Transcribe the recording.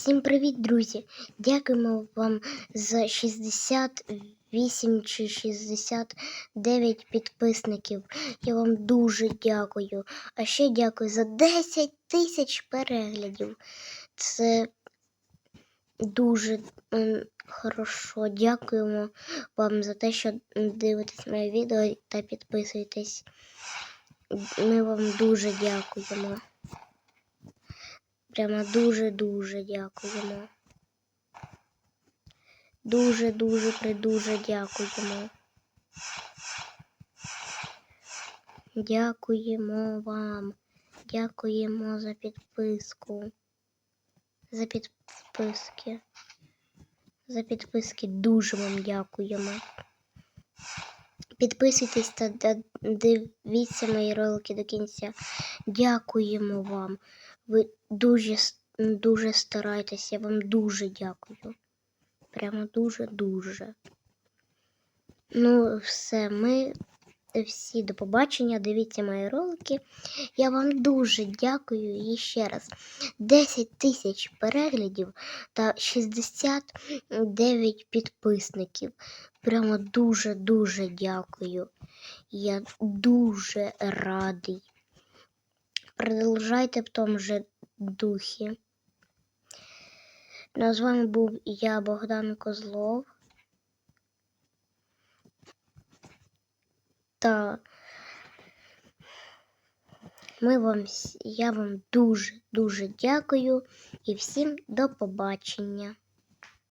Всім привіт, друзі! Дякуємо вам за 68 чи 69 підписників. Я вам дуже дякую. А ще дякую за 10 тисяч переглядів. Це дуже хорошо. Дякуємо вам за те, що дивитесь моє відео та підписуєтесь. Ми вам дуже дякуємо. Прямо дуже-дуже дякуємо. Дуже-дуже придуже дякуємо. Дякуємо вам. Дякуємо за підписку. За підписки. За підписки дуже вам дякуємо. Підписуйтесь та дивіться мої ролики до кінця. Дякуємо вам. Ви дуже, дуже стараєтесь. Я вам дуже дякую. Прямо дуже-дуже. Ну, все, ми всі до побачення. Дивіться мої ролики. Я вам дуже дякую і ще раз. 10 тисяч переглядів та 69 підписників. Прямо дуже-дуже дякую. Я дуже радий. Продовжайте в тому же духі. Ну, з вами був я, Богдан Козлов. Та ми вам, я вам дуже-дуже дякую і всім до побачення.